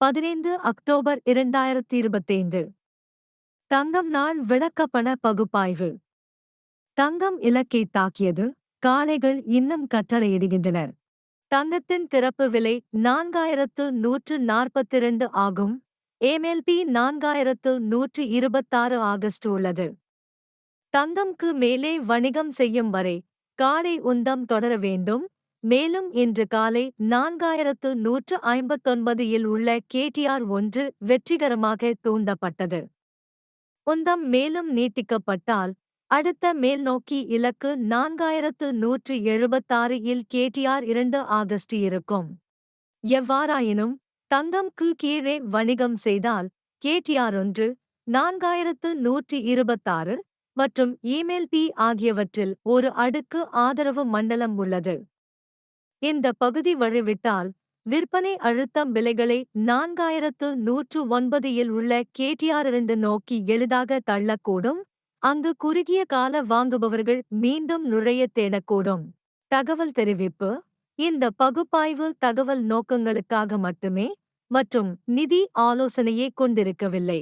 பதினைந்து அக்டோபர் இரண்டாயிரத்தி இருபத்தைந்து தங்கம் நாள் விளக்கப்பண பகுப்பாய்வு. தங்கம் இலக்கை தாக்கியது காளைகள் இன்னும் கட்டளையிடுகின்றனர். தங்கத்தின் திறப்பு விலை நான்காயிரத்து நூற்று நாற்பத்திரண்டு ஆகும் ஏமெல்பி நான்காயிரத்து நூற்று இருபத்தாறு ஆகஸ்ட் உள்ளது. தங்கம்க்கு மேலே வணிகம் செய்யும் வரை காலை உந்தம் தொடர வேண்டும் மேலும் இன்று காலை நான்காயிரத்து நூற்று ஐம்பத்தொன்பது இல் உள்ள கேடிஆர் ஒன்று வெற்றிகரமாக தூண்டப்பட்டது. உந்தம் மேலும் நீட்டிக்கப்பட்டால் அடுத்த மேல்நோக்கி இலக்கு நான்காயிரத்து நூற்று எழுபத்தாறு இல் கேடிஆர் இரண்டு ஆகஸ்ட் இருக்கும். எவ்வாறாயினும் தங்கம்க்கு கீழே வணிகம் செய்தால் கேடிஆர் ஒன்று நான்காயிரத்து நூற்றி இருபத்தாறு மற்றும் இமெயில் பி ஆகியவற்றில் ஒரு அடுக்கு ஆதரவு மண்டலம் உள்ளது. இந்த பகுதி வழிவிட்டால் விற்பனை அழுத்தம் விலைகளை நான்காயிரத்து நூற்று ஒன்பதில் உள்ள கேடிஆர் இரண்டு நோக்கி எளிதாக தள்ளக்கூடும். அங்கு குறுகிய கால வாங்குபவர்கள் மீண்டும் நுழைய தேடக்கூடும். தகவல் தெரிவிப்பு இந்த பகுப்பாய்வு தகவல் நோக்கங்களுக்காக மட்டுமே மற்றும் நிதி ஆலோசனையை கொண்டிருக்கவில்லை.